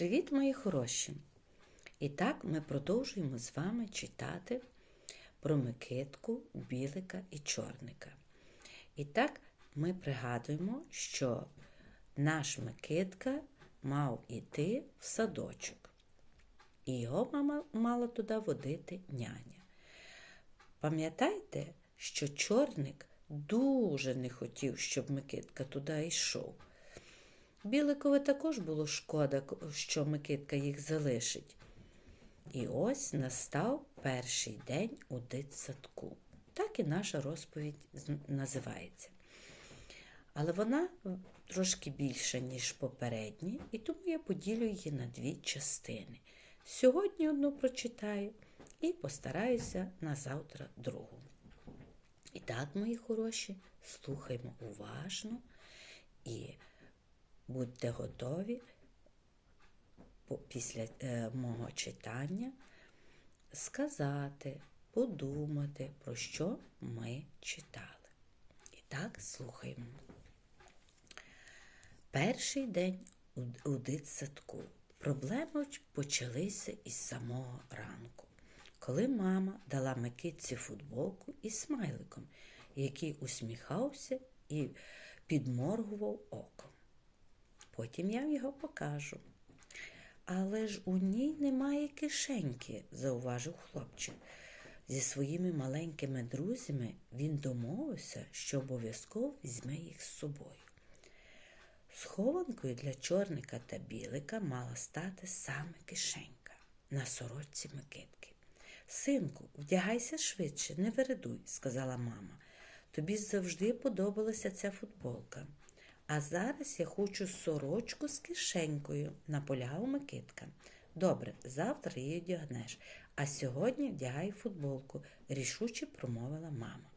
Привіт, мої хороші! І так ми продовжуємо з вами читати про Микитку, Білика і Чорника. І так ми пригадуємо, що наш Микитка мав іти в садочок, і його мама мала туди водити няня. Пам'ятаєте, що чорник дуже не хотів, щоб Микитка туди йшов. Біликові також було шкода, що Микитка їх залишить. І ось настав перший день у дитсадку. Так і наша розповідь називається. Але вона трошки більша, ніж попередні, і тому я поділю її на дві частини. Сьогодні одну прочитаю і постараюся на завтра другу. І так, мої хороші, слухаймо уважно і будьте готові після е, мого читання сказати, подумати, про що ми читали. І так, слухаймо. Перший день у дитсадку. Проблеми почалися із самого ранку, коли мама дала Микитці футболку із смайликом, який усміхався і підморгував оком. Потім я його покажу. Але ж у ній немає кишеньки, зауважив хлопчик. Зі своїми маленькими друзями він домовився, що обов'язково візьме їх з собою. Схованкою для чорника та білика мала стати саме кишенька на сорочці Микитки. Синку, вдягайся швидше, не вередуй, сказала мама. Тобі завжди подобалася ця футболка. А зараз я хочу сорочку з кишенькою, наполягав Микитка. Добре, завтра її одягнеш, а сьогодні вдягай футболку, рішуче промовила мама.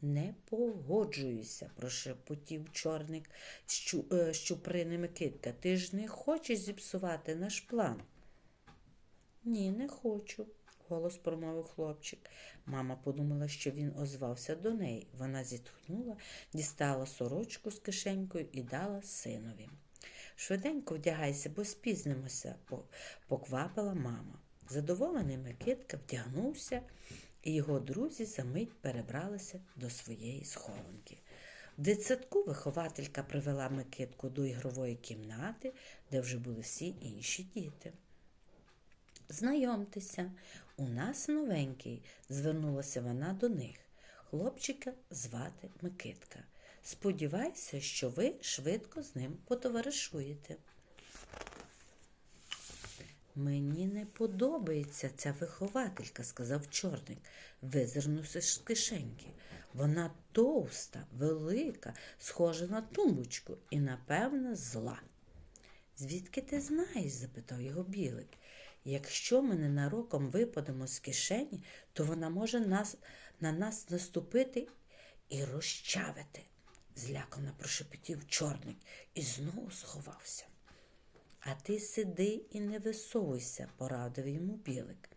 Не погоджуюся, прошепотів чорник щу, е, щуприни Микитка. Ти ж не хочеш зіпсувати наш план. Ні, не хочу, голос промовив хлопчик. Мама подумала, що він озвався до неї. Вона зітхнула, дістала сорочку з кишенькою і дала синові. Швиденько вдягайся, бо спізнимося, поквапила мама. Задоволений Микитка вдягнувся, і його друзі за мить перебралися до своєї схованки. В дитсадку вихователька привела Микитку до ігрової кімнати, де вже були всі інші діти. Знайомтеся, у нас новенький, звернулася вона до них. Хлопчика звати Микитка. Сподіваюся, що ви швидко з ним потоваришуєте. Мені не подобається ця вихователька, сказав чорник, визирнувши з кишеньки. Вона товста, велика, схожа на тумбочку і, напевно, зла. Звідки ти знаєш? запитав його білик. Якщо ми ненароком випадемо з кишені, то вона може нас, на нас наступити і розчавити, злякано прошепотів чорник і знову сховався. А ти сиди і не висовуйся, порадив йому білик.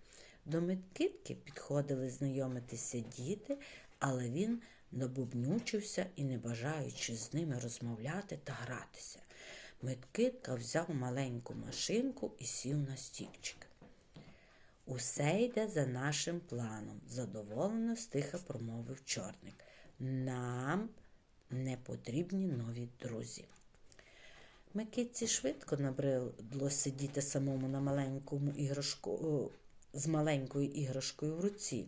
До Микитки підходили знайомитися діти, але він набубнючився і, не бажаючи з ними розмовляти та гратися. Микитка взяв маленьку машинку і сів на стільчик. Усе йде за нашим планом, задоволено стиха промовив чорник. Нам не потрібні нові друзі. Микитці швидко набридло сидіти самому на маленькому іграшку, з маленькою іграшкою в руці.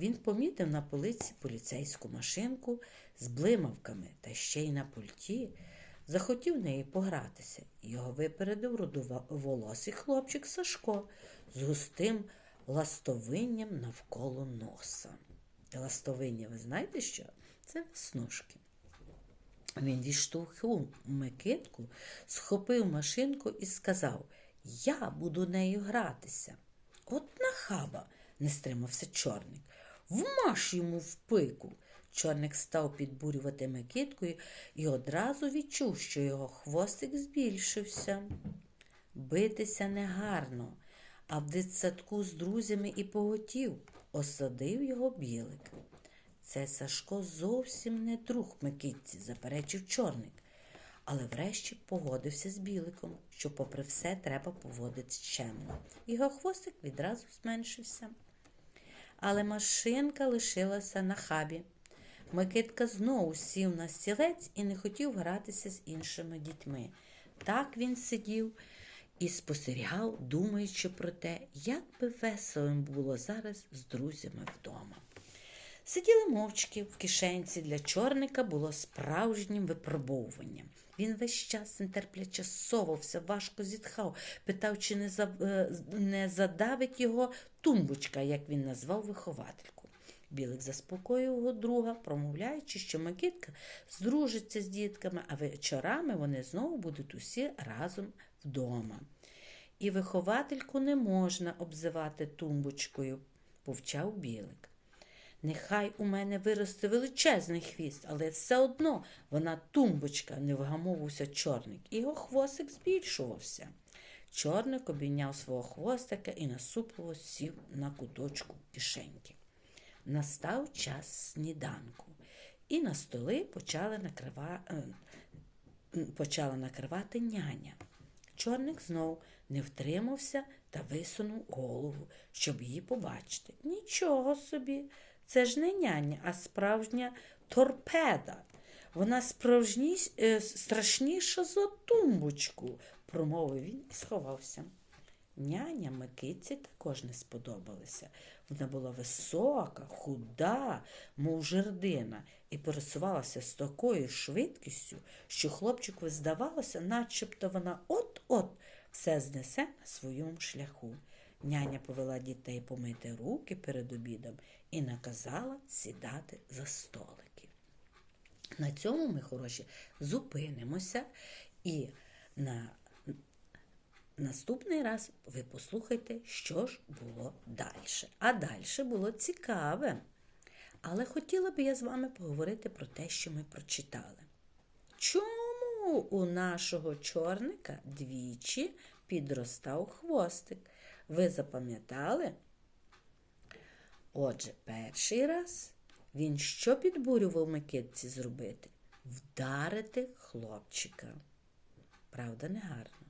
Він помітив на полиці поліцейську машинку з блимавками та ще й на пульті. Захотів неї погратися. Його випередив рудоволосий хлопчик Сашко з густим ластовинням навколо носа. Ластовиння, ви знаєте що? Це веснушки. Він відштовхнув Микитку, схопив машинку і сказав: Я буду нею гратися. От нахаба, не стримався чорник. Вмаш йому в пику. Чорник став підбурювати Микиткою і одразу відчув, що його хвостик збільшився. Битися негарно, а в дитсадку з друзями і поготів, осадив його білик. Це Сашко зовсім не друг Микитці, заперечив чорник. але врешті погодився з біликом, що, попри все, треба поводитись чемно. Його хвостик відразу зменшився. Але машинка лишилася на хабі. Микитка знову сів на стілець і не хотів гратися з іншими дітьми. Так він сидів і спостерігав, думаючи про те, як би веселим було зараз з друзями вдома. Сиділи мовчки в кишенці для чорника було справжнім випробовуванням. Він весь час нетерпляче совався, важко зітхав, питав, чи е, не задавить його тумбочка, як він назвав виховательку. Білик заспокоїв його друга, промовляючи, що Микитка здружиться з дітками, а вечорами вони знову будуть усі разом вдома. І виховательку не можна обзивати тумбочкою, повчав Білик. Нехай у мене виросте величезний хвіст, але все одно вона тумбочка, не вгамовувався чорник, і його хвостик збільшувався. Чорник обійняв свого хвостика і насупливо сів на куточку кишеньки. Настав час сніданку, і на столи почали накрива... е, почала накривати няня. Чорник знов не втримався та висунув голову, щоб її побачити. Нічого собі, це ж не няня, а справжня торпеда. Вона справжні... е, страшніша за тумбочку, промовив він і сховався. Няня Микитці також не сподобалася. Вона була висока, худа, мов жердина, і пересувалася з такою швидкістю, що хлопчику здавалося, начебто вона от-от все знесе на своєму шляху. Няня повела дітей помити руки перед обідом і наказала сідати за столики. На цьому ми, хороші, зупинимося і на наступний раз ви послухайте, що ж було далі. А далі було цікаве. Але хотіла би я з вами поговорити про те, що ми прочитали. Чому у нашого чорника двічі підростав хвостик? Ви запам'ятали? Отже, перший раз він що підбурював Микитці зробити? Вдарити хлопчика. Правда, не гарно.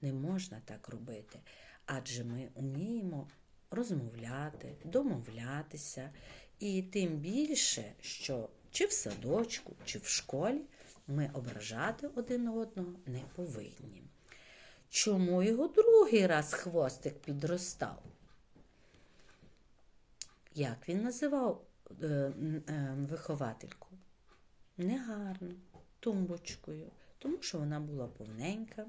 Не можна так робити, адже ми вміємо розмовляти, домовлятися, і тим більше, що чи в садочку, чи в школі ми ображати один одного не повинні. Чому його другий раз хвостик підростав? Як він називав е, е, виховательку? Негарно, тумбочкою, тому що вона була повненька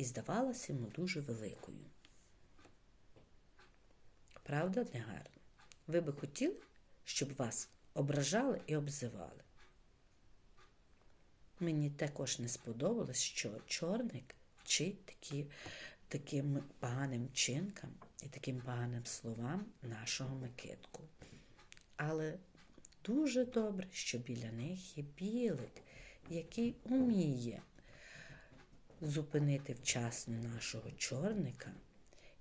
і здавалася йому дуже великою. Правда, негарно? Ви би хотіли, щоб вас ображали і обзивали? Мені також не сподобалось, що чорник вчить такі, таким поганим чинкам і таким поганим словам нашого Микитку. Але дуже добре, що біля них є білик, який уміє зупинити вчасно нашого чорника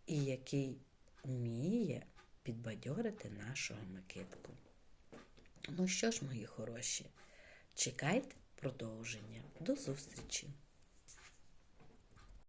і який вміє підбадьорити нашого Микитку. Ну що ж, мої хороші, чекайте продовження. До зустрічі!